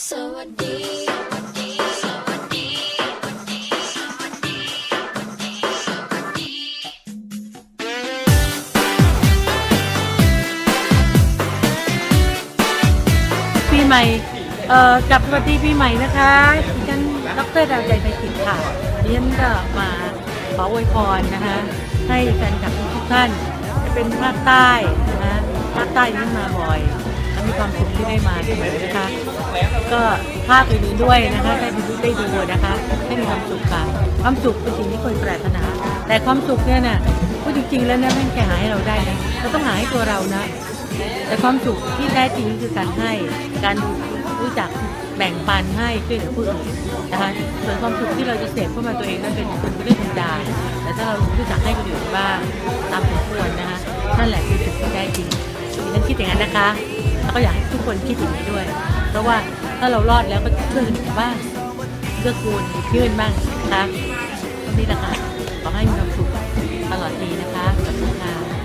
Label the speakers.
Speaker 1: สวัสดี สวัสดี สวัสดี สวัสดี สวัสดี สวัสดี
Speaker 2: ปีใหม่ เอ่อกับสวัสดีปีใหม่นะคะดิฉันดรดาวใจไทยกิจค่ะดิฉันก็มาขออวยพรนะคะ ให้แฟนคลับทุกท่านจะเป็นภาคใต้นะคะภาคใต้ที่มาบ่อย มีความสุขที่ได้มานะคะ ก็ภาคอื่นๆด้วยนะคะได้ไปดูได้ดูนะคะให้มีความสุขค่ะความสุขเป็นสิ่งที่คนปรารถนา แต่ความสุขเนี่ยน่ะพูดจริงๆแล้วเนี่ยไม่แค่หาให้เราได้นะเราต้องหาให้ตัวเรานะ แต่ความสุขที่แท้จริงคือการให้การรู้จักแบ่งปันให้ช่วยเหลือผู้อื่นนะคะส่วนความสุขที่เราจะเสพเข้ามาตัวเองนั้นเป็นเรื่องธรรมดาแต่ถ้าเรารู้จักให้คนอื่นบ้างตามสมควรนะคะนั่นแหละคือสุขที่แท้จริงดิฉันคิดอย่างนั้นนะคะ แล้วก็อยากให้ทุกคนคิดอย่างนี้ด้วย เพราะว่าถ้าเรารอดแล้วก็ช่วยคนอื่นบ้างเพื่อกูลยื่นบ้างนะคะก็นี่แหละค่ะขอให้มีความสุขตลอดปีนะคะขอบคุณค่ะ